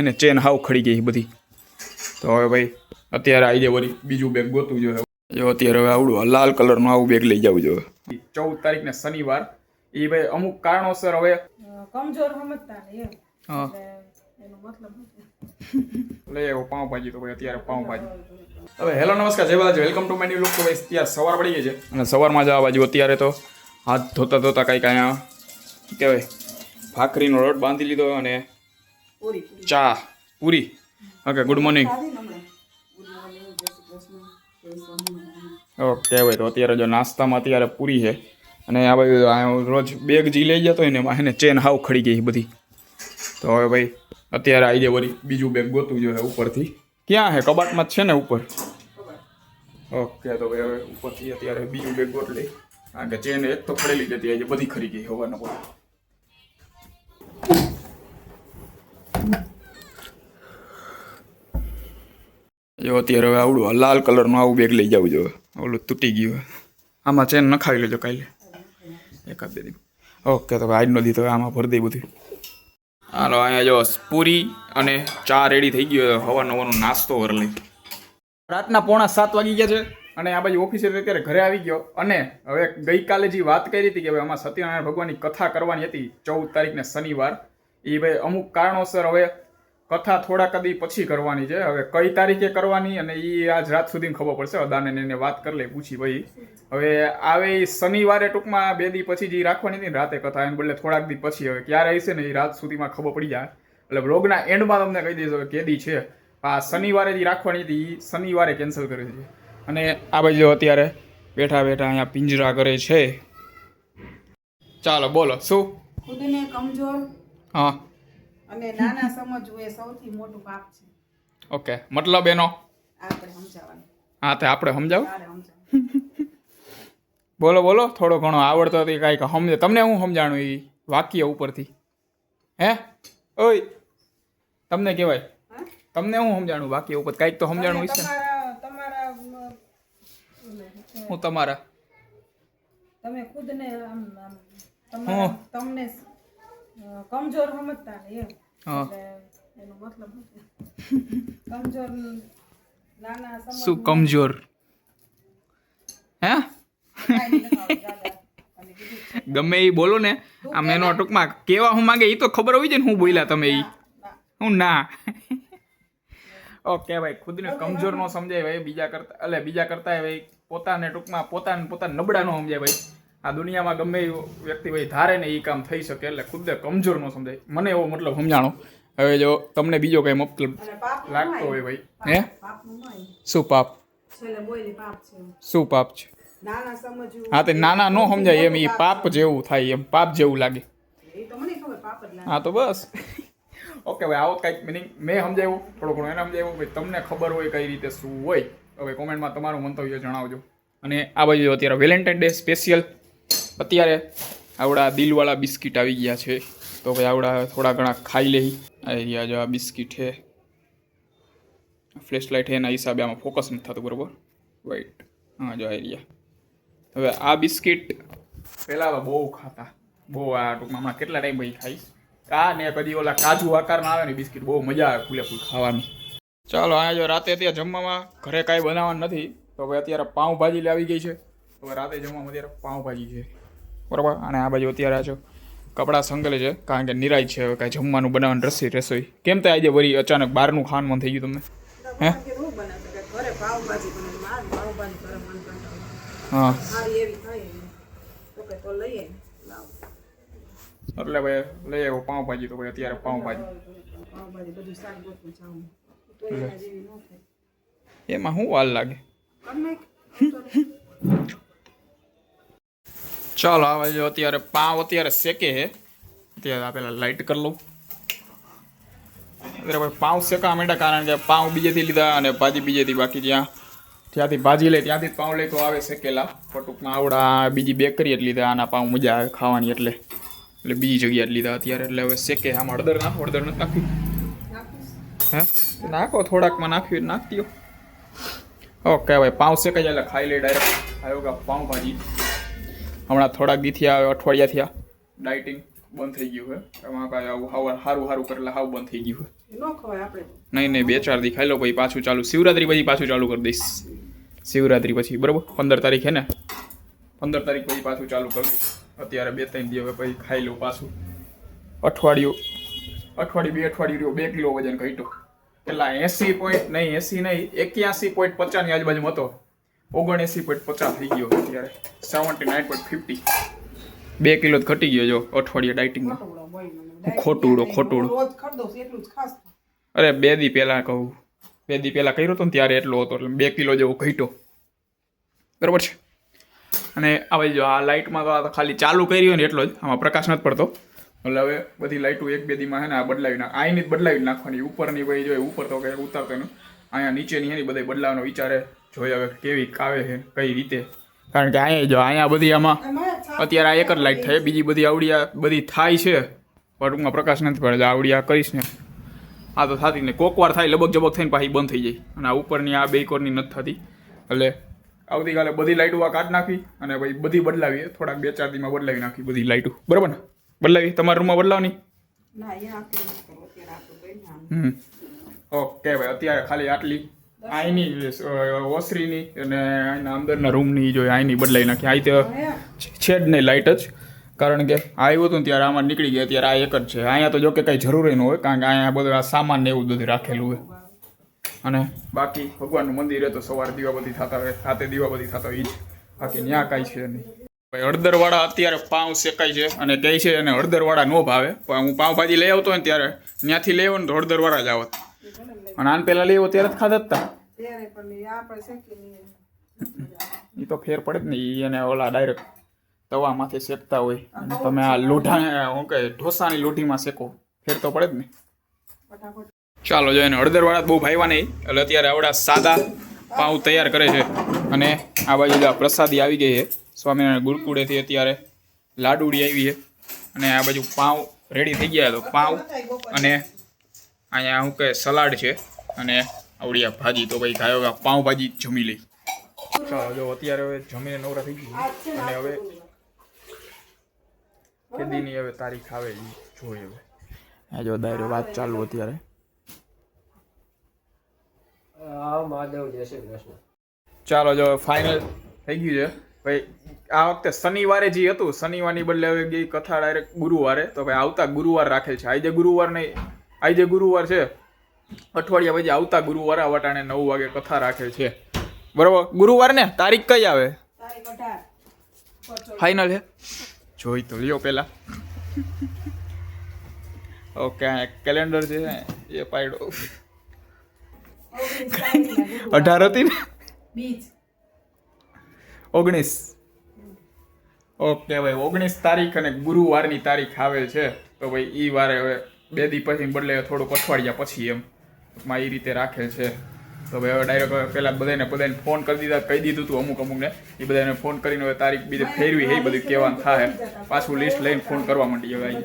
એને ચેન હાવ ખડી ગઈ બધી. તો હવે ભાઈ અત્યારે આવી જાય વળી બીજું બેગ ગોતું જોઈએ જો અત્યારે હવે આવડું લાલ કલરનું આવું બેગ લઈ જવું જોઈએ ચૌદ તારીખ ને શનિવાર. એ ભાઈ અમુક કારણોસર હવે કમજોર સમજતા ને હા. લઈ આવ્યો પાઉંભાજી તો ભાઈ અત્યારે પાઉંભાજી. હવે હેલો નમસ્કાર જય Balaji. Welcome to my new look ભાઈ અત્યારે સવાર પડી ગઈ છે. અને સવારમાં જવા બાજુ અત્યારે તો હાથ ધોતા ધોતા કાંઈક અહીંયા કહેવાય ભાખરીનો લોટ બાંધી લીધો અને ચા પૂરી. ઓકે ગુડ મોર્નિંગ ઓકે ભાઈ તો અત્યારે જો નાસ્તામાં અત્યારે પૂરી છે. અને આ ભાઈ રોજ બેગ જી લઈ જતો ને એમાં એને ચેન હાવ ખડી ગઈ બધી. તો હવે ભાઈ અત્યારે આવી જાય વળી બીજું બેગ ગોતું જોઈએ ઉપરથી. ક્યાં છે? કબાટમાં જ છે ને ઉપર? ઓકે તો ભાઈ હવે ઉપરથી અત્યારે બીજું બેગ ગોતલી કારણ કે ચેન એક તો ખડેલી જતી આજે બધી ખરી ગઈ હવાના પર જો અત્યારે હવે આવડું લાલ કલરનું આવું બેગ લઈ જાવ જો. ઓલું તૂટી ગયું આમાં ચેન નખાવી લેજો કાલે. એકાદ બે. ઓકે તો આજનો દી તો આમાં ભરી દઈ બધું. હાલો, અહીંયા જો પૂરી અને ચા રેડી થઈ ગયો હવા નવાનો નાસ્તો કરી લઈ. રાતના પોણા સાત વાગી ગયા છે અને આ બાજુ ઓફિસે અત્યારે ઘરે આવી ગયો. અને હવે ગઈકાલે જે વાત કરી હતી કે હવે આમાં સત્યનારાયણ ભગવાનની કથા કરવાની હતી ચૌદ તારીખને શનિવાર એ ભાઈ અમુક કારણોસર હવે કથા થોડા કદી પછી કરવાની છે. હવે કઈ તારીખે કરવાની અને એ આજ રાત સુધી ખબર પડશે. અદાને એને વાત કરી લઈ પૂછી ભાઈ હવે આવે શનિવારે ટૂંકમાં બે દી પછી જે રાખવાની હતી ને રાતે કથા. એને બદલે થોડાક દી પછી હવે ક્યારે હશે ને એ રાત સુધીમાં ખબર પડી જાય. એટલે બ્લોગના એન્ડમાં તમને કહી દઈશ હવે કેદી છે. આ શનિવારે જે રાખવાની હતી. એ શનિવારે કેન્સલ કરી છે. અને આ બાજુ અત્યારે બેઠા બેઠા અહીંયા પિંજરા કરે છે. ચાલો બોલો શું? ખુદને કમજોર. હા. અને નાના સમજવું એ સૌથી મોટું પાપ છે. ઓકે મતલબ એનો? આપણે સમજાવવાનું. હા તે આપણે સમજાવો? બોલો બોલો થોડો ઘણો આવડતો હતી કાંઈક સમજે. તમને હું સમજાણું એ વાક્ય ઉપરથી? હે? ઓય તમને કહેવાય? તમને હું સમજાણું વાક્ય ઉપર? કાંઈક તો સમજાણું હશે હું તમારા. તમે ખુદને આમ તમને કમજોર સમજતા ને એમ. એનો મતલબ કમજોર નાના શું કમજોર? હે? ગમે એ બોલો ને આમ એનો ટૂંકમાં કેવા હું માંગે એ તો ખબર હોય છે ને હું બોલ્યા તમે એ હું ના. ઓકે ભાઈ ખુદને કમજોર નો સમજાય ભાઈ. બીજા કરતા એટલે બીજા કરતા ભાઈ પોતાને ટૂંકમાં પોતાને પોતાને નબળા નો સમજાય ભાઈ. આ દુનિયામાં ગમે એ વ્યક્તિ ભાઈ ધારે ને એ કામ થઈ શકે એટલે ખુદ કમજોર ન સમજાય. મને એવો મતલબ સમજાણો. હવે જો તમને બીજો કઈ મતલબ લાગતો હોય ભાઈ. હે? શું પાપ? શું પાપ છે? હા તે નાના નો સમજાય એમ એ પાપ. જેવું થાય એમ પાપ જેવું લાગે. હા તો બસ. ઓકે ભાઈ આવો કંઈક મિનિંગ મેં સમજાવ્યું થોડું ઘણું એને સમજાવ્યું ભાઈ તમને ખબર હોય કઈ રીતે શું હોય. હવે કોમેન્ટમાં તમારું મંતવ્ય જણાવજો. અને આ બાજુ અત્યારે વેલેન્ટાઇન ડે સ્પેશિયલ અત્યારે આવડા દિલવાળા બિસ્કિટ આવી ગયા છે. તો ભાઈ આવડા થોડા ઘણા ખાઈ લઈ. આ રહ્યા જો આ બિસ્કિટ છે. ફ્લેશ લાઇટ છે એના હિસાબે આમાં ફોકસ નથી થતું, બરાબર? વાઈટ હા, જો આવી રહ્યા હવે આ બિસ્કિટ પહેલાં બહુ ખાતા. બહુ આ ટૂંકમાં હમણાં કેટલા ટાઈમ ભાઈ ખાઈશ કા ને કદી ઓલા કાજુ આકારના આવે ને બિસ્કિટ બહુ મજા આવે ફૂલે ફૂલ ખાવાની. ચાલો, અહીંયા જો રાતે ત્યાં જમવામાં ઘરે કાંઈ બનાવવાનું નથી. તો હવે અત્યારે પાઉંભાજી લાવી ગઈ છે. હવે રાતે જમવામાં અત્યારે પાઉંભાજી છે. બરાબર? અને આ બાજુ અત્યારે આ છો કપડાં સંકલે છે, કારણ કે નિરાય છે હવે કાંઈ જમવાનું બનાવવાનું રસોઈ રસોઈ. કેમ તે આજે વળી અચાનક બહારનું ખાવાનું મન થઈ ગયું તમને? હે? હું. થાય એટલે ભાઈ લઈ આવ્યો પાઉંભાજી તો ભાઈ અત્યારે પાઉંભાજી. થાય એમાં શું વાલ લાગે? ચાલો આવે જો અત્યારે પાવ અત્યારે શેકે છે અત્યારે પેલા લાઇટ કરી લઉં. અત્યારે ભાઈ પાવ શેકા માંડ્યા કારણ કે પાવ બીજેથી લીધા અને ભાજી બીજેથી બાકી જ્યાં ત્યાંથી ભાજી લે ત્યાંથી પાવ લે તો આવે શેકેલા. પણ આવડા બીજી બેકરી જ લીધા આના પાવ મજા આવે ખાવાની એટલે. એટલે બીજી જગ્યાએ લીધા અત્યારે. એટલે હવે શેકે. આમ હળદર નાખો, હળદર નથી નાખ્યું હે? નાખો થોડાકમાં નાખ્યું એટલે નાખી ઓકે ભાઈ પાવ શેકાઈ એટલે ખાઈ લે ડાયરેક્ટ આવ્યો પાઉં ભાજી હમણાં થોડાક દીથી આ અઠવાડિયા થયા. ડાયટિંગ બંધ થઈ ગયું છે. એમાં કાંઈ આવું હાવ સારું સારું કરેલા એટલે હાવ બંધ થઈ ગયું છે. નહીં નહીં બે ચાર દી ખાઈ લો પછી પાછું ચાલુ. શિવરાત્રી પછી પાછું ચાલુ કરી દઈશ. શિવરાત્રી પછી બરાબર? પંદર તારીખ હે ને? પંદર તારીખ પછી પાછું ચાલુ કરી અત્યારે બે ત્રણ દી હવે પછી ખાઈ લઉં પાછું. અઠવાડિયું. અઠવાડિયું બે અઠવાડિયું રહ્યો બે કિલો વજન ઘટ્યો. કેટલા? એસી પોઈન્ટ નહીં એસી નહીં એક્યાસી પોઈન્ટ પચાસની આજુબાજુ હતો. ઓગણએસી પોઈન્ટ પચાસ થઈ ગયો અત્યારે. Seventy nine point fifty. બે કિલો જ ઘટી ગયો જો અઠવાડિયે ડાયટિંગમાં. ખોટુડો. ખોટુંડો, અરે બે દી પહેલા કહું. બે દી પહેલા કર્યો હતો ને ત્યારે એટલો હતો એટલે બે કિલો જેવો ઘટ્યો. બરાબર છે? અને હવે જો આ લાઇટમાં તો આ ખાલી ચાલુ કરી હોય ને એટલો જ. આમાં પ્રકાશ નથી પડતો. એટલે હવે બધી લાઇટો એક બે દીમાં છે ને આ બદલાવી નાખ. આઈની જ બદલાવી નાખવાની. ઉપરની ભાઈ જોઈએ ઉપર તો કંઈ ઉતારતો એનું અહીંયા નીચેની એની બધી બદલાવાનો વિચારે જોઈએ હવે કેવી કાવે છે કઈ રીતે? કારણ કે અહીંયા જો અહીંયા બધી આમાં અત્યારે આ એક જ લાઇટ થાય બીજી બધી આવડિયા બધી થાય છે પણ ટૂંકમાં પ્રકાશ નથી પડે આવડિયા આવડી કરીશ ને. આ તો થતી નહીં. કોક વાર થાય લબક જબક થઈને પાછી બંધ થઈ જાય. અને આ ઉપરની આ બે કોરની નથી થતી. એટલે આવતીકાલે બધી લાઇટો આ કાઢ નાખી અને પછી બધી બદલાવીએ. થોડાક બે ચાર દીમાં બદલાવી નાખી બધી લાઇટો બરાબર ને? બદલાવી? તમારા રૂમમાં બદલાવની? ના ભાઈ ને. હમ. ઓકે ભાઈ અત્યારે ખાલી આટલી આઈની ઓસરીની અને આઈના અંદરના રૂમની જો આઈની બદલાવી નાખી. આઈ તો? છે જ નહીં લાઇટ જ. કારણ કે આવ્યું હતું ત્યારે આમાં નીકળી ગયા, ત્યારે આ એક જ છે. અહીંયા તો જો કે કંઈ જરૂર ન હોય, કારણ કે અહીંયા બધું આ સામાન ને એવું બધું રાખેલું હોય. અને બાકી ભગવાનનું મંદિર તો સવારે દીવાબત્તી થતા હોય, રાતે દીવાબત્તી થતા હોય જ. બાકી ત્યાં કાંઈ છે નહીં. ભાઈ, હળદરવાળા અત્યારે પાઉં શેકાય છે અને કહે છે અને હળદરવાળા નો ભાવે. પણ હું પાઉંભાજી લઈ આવતો ને ત્યારે ત્યાંથી લઈ આવો ને તો હળદરવાળા જ આવત. અને આન પહેલાં લેવો ત્યારે જ ખાધા હતા એ તો ફેર પડે જ ને એ એને ઓલા ડાયરેક્ટ તવામાંથી શેકતા હોય. અને તમે આ લોઢા શું કહે ઢોસાની લોઢીમાં શેકો. ફેર તો પડે જ ને. ચાલો જો એને હળદરવાળા બહુ ભાઈવા નહીં એટલે અત્યારે આવડા સાદા પાઉં તૈયાર કરે છે. અને આ બાજુ આ પ્રસાદી આવી ગઈ છે. સ્વામિનારાયણ ગુરુકુળેથી અત્યારે લાડુડી આવી છે. અને આ બાજુ પાઉં રેડી થઈ ગયા તો પાઉં અને અહીંયા શું કે સલાડ છે અને આવડી આ ભાજી. તો ભાઈ ગાયો પાઉંભાજી જમી લઈ. ચાલો જો અત્યારે હવે જમીને નવરા થઈ ગઈ અને હવે કેદીની હવે તારીખ આવે એ જોઈએ હવે. આ જો દાયરો વાત ચાલુ અત્યારે. ચાલો જો ફાઇનલ થઈ ગયું છે. ભાઈ આ વખતે શનિવારે જે હતું શનિવારની બદલે હવે ગઈ કથા ડાયરેક્ટ ગુરુવારે. તો ભાઈ આવતા ગુરુવાર રાખેલ છે. આજે ગુરુવાર નહીં આજે ગુરુવાર છે. અઠવાડિયા પછી આવતા ગુરુવારે વટાણે નવ વાગે કથા રાખે છે. બરોબર? ગુરુવાર ને તારીખ કઈ આવે? ફાઈનલ છે જોઈ તો લ્યો પેલા. ઓકે કેલેન્ડર છે એ ગુરુવાર. અઢાર હતી ને? ઓગણીસ. ઓકે ભાઈ ઓગણીસ તારીખ અને ગુરુવારની તારીખ આવે છે. તો ભાઈ એ વારે હવે બે દી પછી બદલે થોડુંક અઠવાડિયા પછી એમ. માં એ રીતે રાખેલ છે. તો ભાઈ હવે ડાયરેક્ટ પહેલાં બધાને બધાને ફોન કરી દીધા કહી દીધું હતું અમુક અમુકને. એ બધાને ફોન કરીને હવે તારીખ બીજે ફેરવી એ બધું કહેવાનું થાય. પાછું લિસ્ટ લઈને ફોન કરવા માંડી હવે અહીં.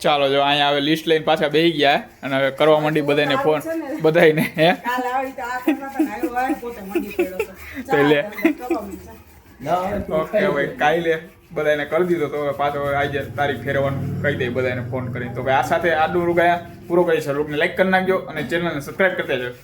ચાલો જો અહીંયા હવે લિસ્ટ લઈને પાછા બેસી ગયા અને હવે કરવા માંડી બધાને ફોન બધાને હે? તો લે. તું ઓકે ભાઈ કાલે બધાને કરી દીધો તો પાછો આજે તારીખ ફેરવવાનું. કહી દઈ બધાને ફોન કરીને. તો ભાઈ આ સાથે આડું રૂગાયા પૂરો કરી છે. રૂગને લાઈક કરી નાખજો અને ચેનલને સબસ્ક્રાઈબ કરતા જાઓ